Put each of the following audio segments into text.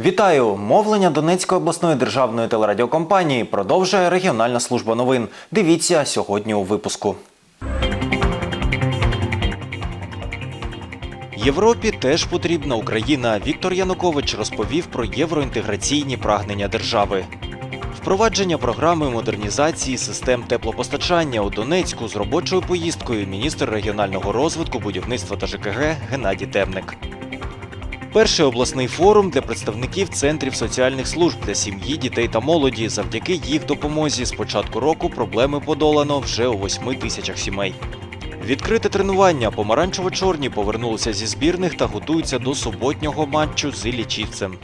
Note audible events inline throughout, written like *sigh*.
Вітаю! Мовлення Донецької обласної державної телерадіокомпанії продовжує регіональна служба новин. Дивіться сьогодні у випуску. Європі теж потрібна Україна. Віктор Янукович розповів про євроінтеграційні прагнення держави. Впровадження програми модернізації систем теплопостачання у Донецьку з робочою поїздкою міністр регіонального розвитку, будівництва та ЖКГ Геннадій Темник. Перший обласний форум для представників центрів соціальних служб для сім'ї, дітей та молоді. Завдяки їх допомозі з початку року проблеми подолано вже у 8 тисячах сімей. Відкрите тренування помаранчево-чорні повернулися зі збірних та готуються до суботнього матчу з Іллічівцем.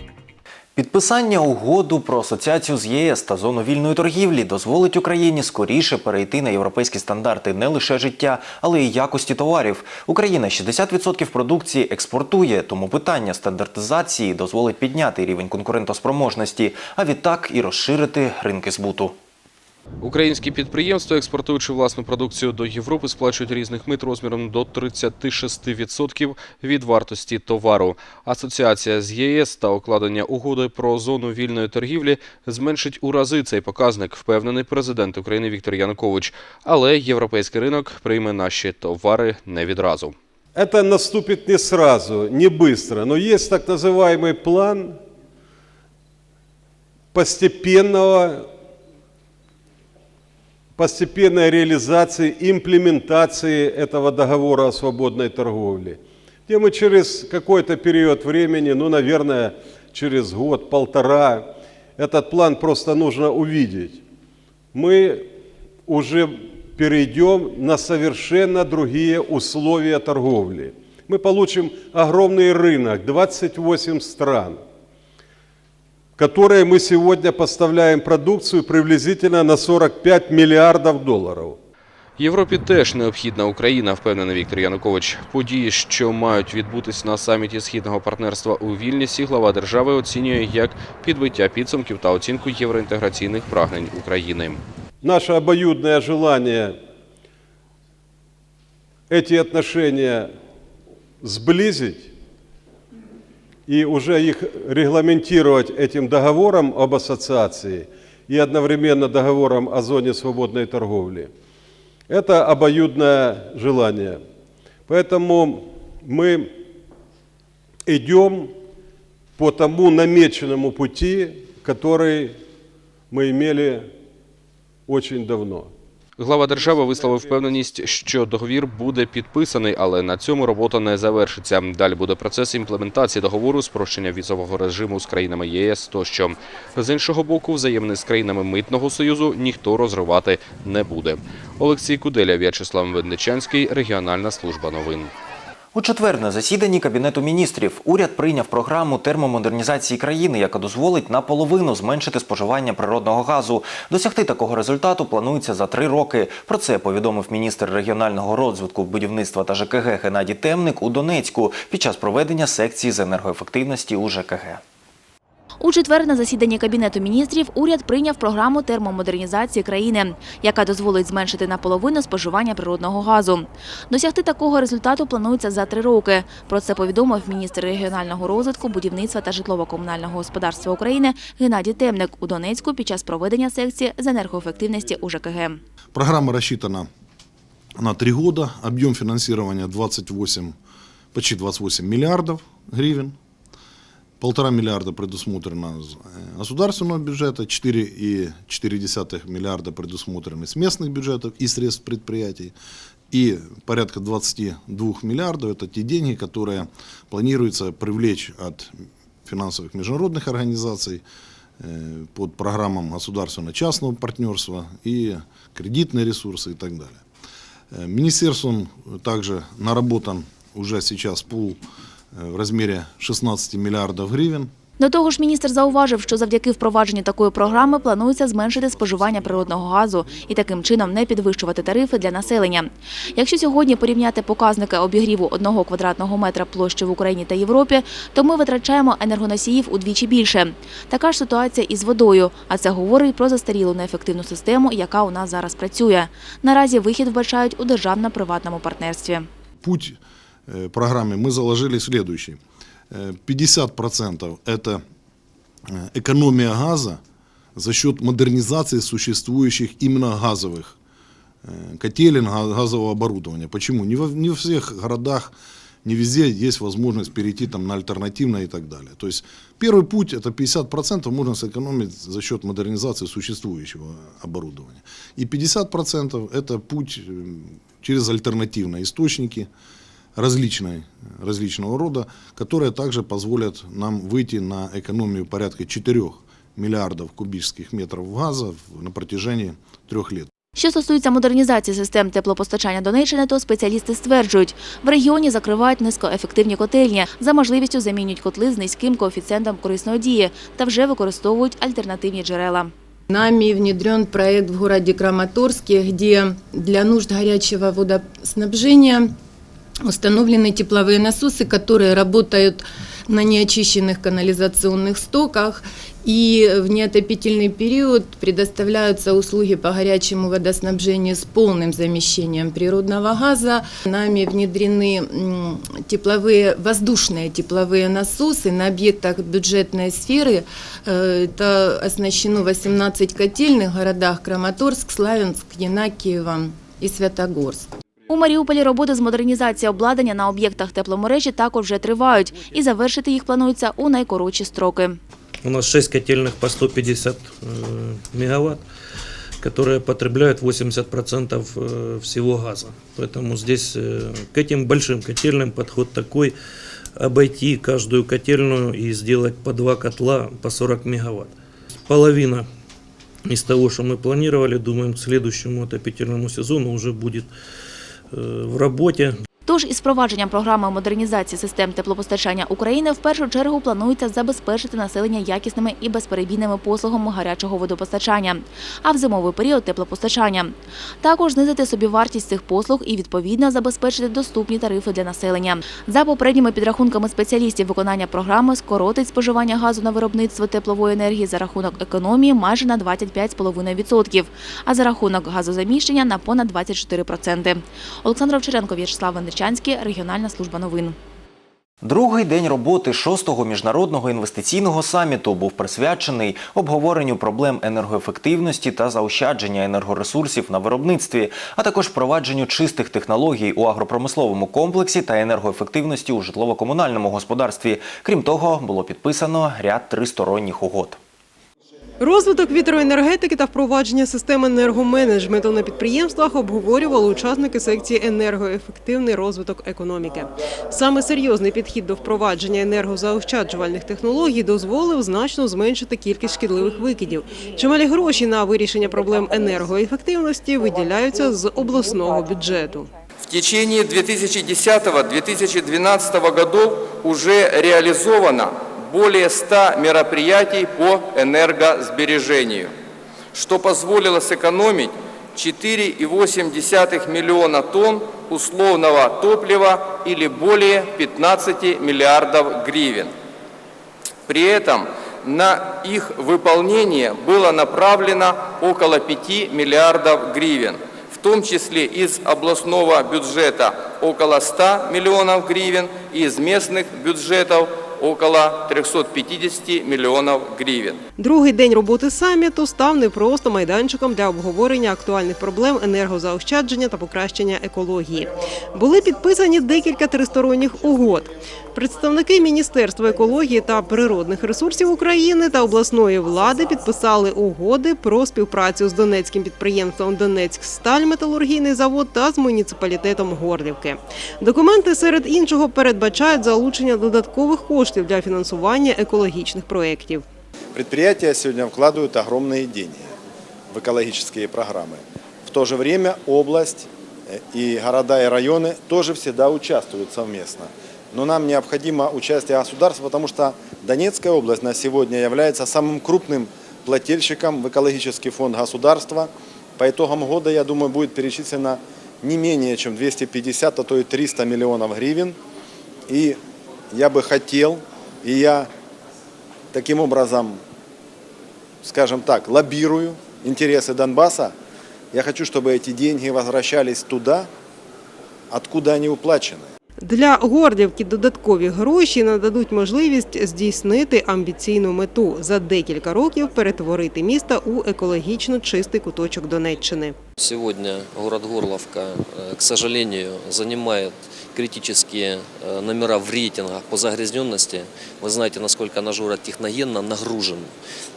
Підписання угоду про асоціацію з ЄС та зону вільної торгівлі дозволить Україні скоріше перейти на європейські стандарти не лише життя, але й якості товарів. Україна 60% продукції експортує, тому питання стандартизації дозволить підняти рівень конкурентоспроможності, а відтак і розширити ринки збуту. Українські підприємства, експортуючи власну продукцію до Європи, сплачують різних мит розміром до 36% від вартості товару. Асоціація з ЄС та укладення угоди про зону вільної торгівлі зменшить у рази цей показник, впевнений президент України Віктор Янукович. Але європейський ринок прийме наші товари не відразу. Это наступит не сразу, не быстро, но есть так называемый план постепенного, постепенной реализации, имплементации этого договора о свободной торговле, где мы через какой-то период времени, ну, наверное, через год, полтора, этот план просто нужно увидеть. Мы уже перейдем на совершенно другие условия торговли. Мы получим огромный рынок, 28 стран, которые мы сегодня поставляем продукцию приблизительно на 45 миллиардов долларов. Європі теж необхідна Україна, впевнений Віктор Янукович. Події, що мають відбутись на саміті східного партнерства у Вільнісі, глава держави оцінює як підбиття підсумків та оцінку євроінтеграційних прагнень України. Наше обоюдное желание эти отношения сблизить и уже их регламентировать этим договором об ассоциации и одновременно договором о зоне свободной торговли. Это обоюдное желание. Поэтому мы идем по тому намеченному пути, который мы имели очень давно. Глава держави висловив впевненість, що договір буде підписаний, але на цьому робота не завершиться. Далі буде процес імплементації договору, спрощення візового режиму з країнами ЄС тощо. З іншого боку, взаємини з країнами митного союзу ніхто розривати не буде. Олексій Куделя, В'ячеслав Венничанський, регіональна служба новин. У четвер на засіданні Кабінету міністрів уряд прийняв програму термомодернізації країни, яка дозволить наполовину зменшити споживання природного газу. Досягти такого результату планується за три роки. Про це повідомив міністр регіонального розвитку, будівництва та ЖКГ Геннадій Темник у Донецьку під час проведення секції з енергоефективності у ЖКГ. У четвер на засіданні Кабінету міністрів уряд прийняв програму термомодернізації країни, яка дозволить зменшити наполовину споживання природного газу. Досягти такого результату планується за три роки. Про це повідомив міністр регіонального розвитку, будівництва та житлово-комунального господарства України Геннадій Темник у Донецьку під час проведення секції з енергоефективності у ЖКГ. Программа рассчитана на три года. Объем финансирования 28, почти 28 миллиардов гривен. Полтора миллиарда предусмотрено из э, государственного бюджета, 4,4 миллиарда предусмотрены с местных бюджетов и средств предприятий. И порядка 22 миллиардов – это те деньги, которые планируется привлечь от финансовых международных организаций э, под программам государственно-частного партнерства и кредитные ресурсы и так далее. Э, Министерством также наработан уже сейчас пул в размере 16 миллиардов гривен. До того ж, міністр зауважив, що завдяки впровадженню такої програми планується зменшити споживання природного газу і таким чином не підвищувати тарифи для населення. Якщо сьогодні порівняти показники обігріву одного квадратного метра площі в Україні та Європі, то ми витрачаємо енергоносіїв удвічі більше. Така ж ситуація і з водою, а це говорить про застарілу неефективну систему, яка у нас зараз працює. Наразі вихід вбачають у державно-приватному партнерстві. Путь э, программы мы заложили следующий. Э, 50% это э, экономия газа за счет модернизации существующих именно газовых э, котелен, га- газового оборудования. Почему? Не во, не во всех городах, не везде есть возможность перейти там, на альтернативное и так далее. То есть первый путь это 50% можно сэкономить за счет модернизации существующего оборудования. И 50% это путь э, через альтернативные источники различной, различного рода, которые также позволят нам выйти на экономию порядка 4 миллиардов кубических метров газа в- на протяжении трех лет. Що стосується модернізації систем теплопостачання Донеччини, то спеціалісти стверджують, в регіоні закривають низькоефективні котельні, за можливістю замінюють котли з низьким коефіцієнтом корисної дії та вже використовують альтернативні джерела. Нами внедрен проект в городе Краматорске, где для нужд горячего водоснабжения установлены тепловые насосы, которые работают на неочищенных канализационных стоках и в неотопительный период предоставляются услуги по горячему водоснабжению с полным замещением природного газа. Нами внедрены тепловые, воздушные тепловые насосы на объектах бюджетной сферы. Э, Это оснащено 18 котельных городах Краматорск, Славянск, Янакиево и Святогорск. У Маріуполі роботи з модернізації обладнання на об'єктах тепломережі також вже тривають, і завершити їх планується у найкоротші строки. У нас 6 котельных по 150 э, мегаватт, которые потребляют 80% э, всего газа. Поэтому здесь э, к этим большим котельным подход такой обойти каждую котельную и сделать по два котла по 40 мегаватт. Половина из того, что мы планировали, думаем, к следующему отопительному сезону уже будет э, в работе. Тож із впровадженням програми модернізації систем теплопостачання України в першу чергу планується забезпечити населення якісними і безперебійними послугами гарячого водопостачання, а в зимовий період теплопостачання. Також знизити собівартість цих послуг і відповідно забезпечити доступні тарифи для населення. За попередніми підрахунками спеціалістів, виконання програми скоротить споживання газу на виробництво теплової енергії за рахунок економії майже на 25,5%, а за рахунок газозаміщення на понад 24%. Олександр Овчаренко, В'ячеслав Венечанський, регіональна служба новин. Другий день роботи шостого міжнародного інвестиційного саміту був присвячений обговоренню проблем енергоефективності та заощадження енергоресурсів на виробництві, а також впровадженню чистих технологій у агропромисловому комплексі та енергоефективності у житлово-комунальному господарстві. Крім того, було підписано ряд тристоронніх угод. Розвиток вітроенергетики та впровадження систем енергоменеджменту на підприємствах обговорювали учасники секції енергоефективний розвиток економіки. Саме серйозний підхід до впровадження енергозаощаджувальних технологій дозволив значно зменшити кількість шкідливих викидів. Чималі гроші на вирішення проблем енергоефективності виділяються з обласного бюджету. В течение 2010-2012 годов уже реализовано более 100 мероприятий по энергосбережению, что позволило сэкономить 4,8 миллиона тонн условного топлива или более 15 миллиардов гривен. При этом на их выполнение было направлено около 5 миллиардов гривен, в том числе из областного бюджета около 100 миллионов гривен и из местных бюджетов около 350 миллионов гривен. Другий день роботи саміту став не просто майданчиком для обговорення актуальних проблем енергозаощадження та покращення екології. Були підписані декілька тристоронніх угод. Представники Міністерства екології та природних ресурсів України та обласної влади підписали угоди про співпрацю з донецьким підприємством «Донецьксталь-металургійний завод та з муніципалітетом Горлівки. Документи серед іншого передбачають залучення додаткових коштів для фінансування екологічних проєктів. Предприятия сегодня вкладывают огромные деньги в экологические программы. В то же время область э, и города и районы тоже всегда участвуют совместно. Но нам необходимо участие государства, потому что Донецкая область на сегодня является самым крупным плательщиком в экологический фонд государства. По итогам года, я думаю, будет перечислено не менее чем 250, а то и 300 миллионов гривен. И я бы хотел, и я таким образом, скажем так, лоббирую интересы Донбасса, я хочу, чтобы эти деньги возвращались туда, откуда они уплачены. Для Горлівки додаткові гроші нададуть можливість здійснити амбіційну мету за декілька років перетворити місто у екологічно чистий куточок Донеччини. Сегодня город Горловка, э, к сожалению, занимает критические э, номера в рейтингах по загрязненности. Вы знаете, насколько наш город техногенно нагружен.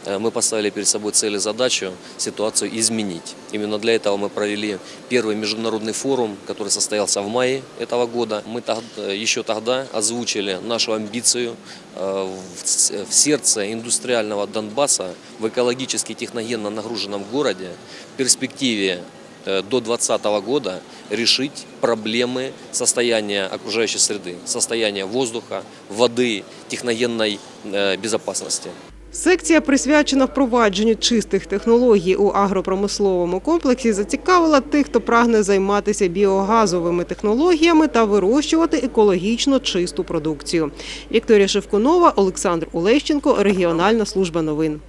Э, Мы поставили перед собой цель и задачу ситуацию изменить. Именно для этого мы провели первый международный форум, который состоялся в мае этого года. Мы тог- еще тогда озвучили нашу амбицию в сердце индустриального Донбасса, в экологически техногенно нагруженном городе, в перспективе до 2020 года решить проблемы состояния окружающей среды, состояния воздуха, воды, техногенной э, безопасности. Секція, присвячена впровадженню чистих технологій у агропромисловому комплексі, зацікавила тих, хто прагне займатися біогазовими технологіями та вирощувати екологічно чисту продукцію. Вікторія Шевкунова, Олександр Улещенко, Регіональна служба новин.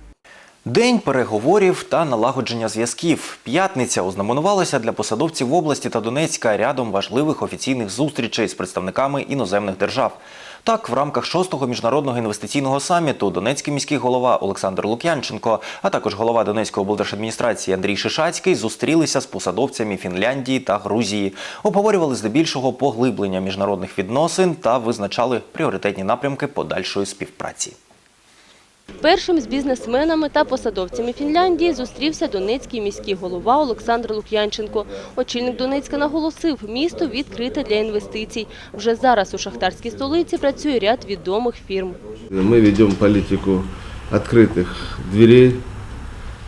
День переговорів та налагодження зв'язків. П'ятниця ознаменувалася для посадовців області та Донецька рядом важливих офіційних зустрічей з представниками іноземних держав. Так, в рамках шостого міжнародного інвестиційного саміту Донецький міський голова Олександр Лук'янченко, а також голова Донецької облдержадміністрації Андрій Шишацький зустрілися з посадовцями Фінляндії та Грузії, обговорювали здебільшого поглиблення міжнародних відносин та визначали пріоритетні напрямки подальшої співпраці. Першим з бізнесменами та посадовцями Фінляндії зустрівся донецький міський голова Олександр Лук'янченко. Очільник Донецька наголосив, місто відкрите для інвестицій. Вже зараз у шахтарській столиці працює ряд відомих фірм. Мы ведем политику открытых дверей.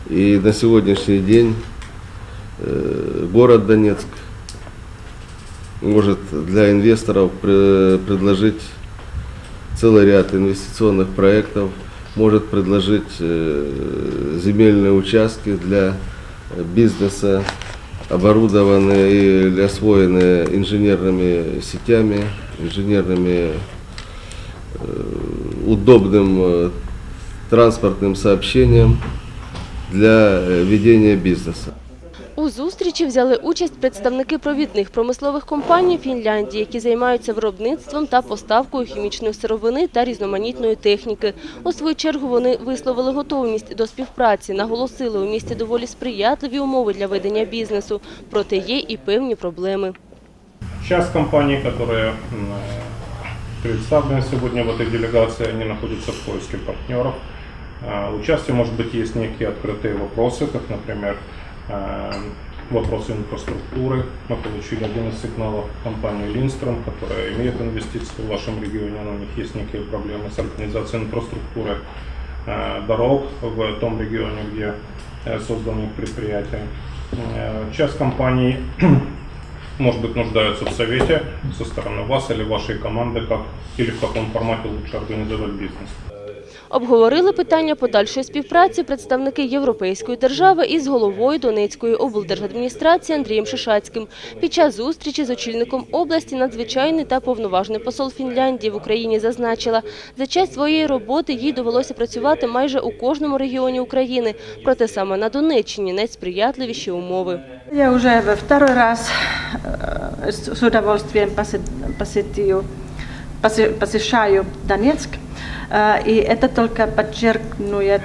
И на сегодняшний день э, город Донецк может для инвесторов пре- предложить целый ряд инвестиционных проектов, Может предложить э, земельные участки для бизнеса, оборудованные или освоенные инженерными сетями, инженерными удобным э, транспортным сообщением для э, ведения бизнеса. У зустрічі взяли участь представники провідних промислових компаній Фінляндії, які займаються виробництвом та поставкою хімічної сировини та різноманітної техніки. У свою чергу вони висловили готовність до співпраці, наголосили у місті доволі сприятливі умови для ведення бізнесу, проте є і певні проблеми. Сейчас компании, которые м, представлены сегодня в этой делегации, они находятся в поиске партнеров. А, Участие, может быть, есть некие открытые вопросы, как, например, э, вопросы инфраструктуры. Мы получили один из сигналов компании Lindström, которая имеет инвестиции в вашем регионе, но у них есть некие проблемы с организацией инфраструктуры э, дорог в том регионе, где э, созданы предприятия. Э, Часть компаний *clears throat* может быть, нуждаются в совете со стороны вас или вашей команды, как или в каком формате лучше организовать бизнес. Обговорили питання подальшої співпраці представники європейської держави із головою Донецької облдержадміністрації Андрієм Шишацьким. Під час зустрічі з очільником області надзвичайний та повноважний посол Фінляндії в Україні зазначила, за час своєї роботи їй довелося працювати майже у кожному регіоні України. Проте саме на Донеччині найсприятливіші умови. Я во второй раз с с удовольствием посе- посетил, посе- посещаю Донецк, Э, и это только подчеркнует,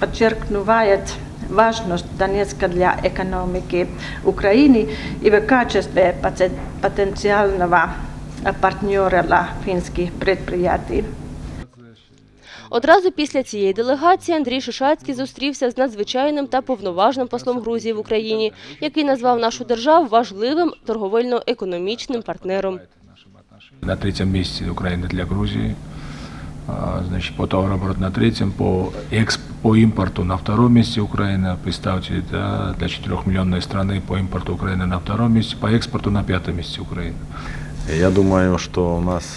подчеркнувает важность Донецка для экономики Украины и в качестве поте- потенциального партнера для финских предприятий. Одразу після цієї делегації Андрій Шишацький зустрівся з надзвичайним та повноважним послом Грузії в Україні, який назвав нашу державу важливим торговельно-економічним партнером. На третьем месте Украина для Грузии. А, Значит, по товарообороту на третьем, по, эксп, по импорту на втором месте Украина. Представьте, да, для 4-миллионной страны по импорту Украина на втором месте, по экспорту на пятом месте Украина. Я думаю, что у нас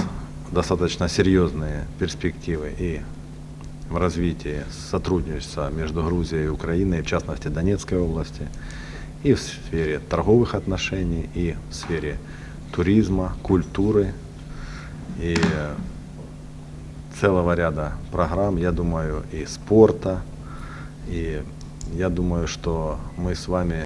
достаточно серьезные перспективы и в развитии сотрудничества между Грузией и Украиной, в частности Донецкой области, и в сфере торговых отношений, и в сфере туризма, культуры и целого ряда программ, я думаю, и спорта. И я думаю, что мы с вами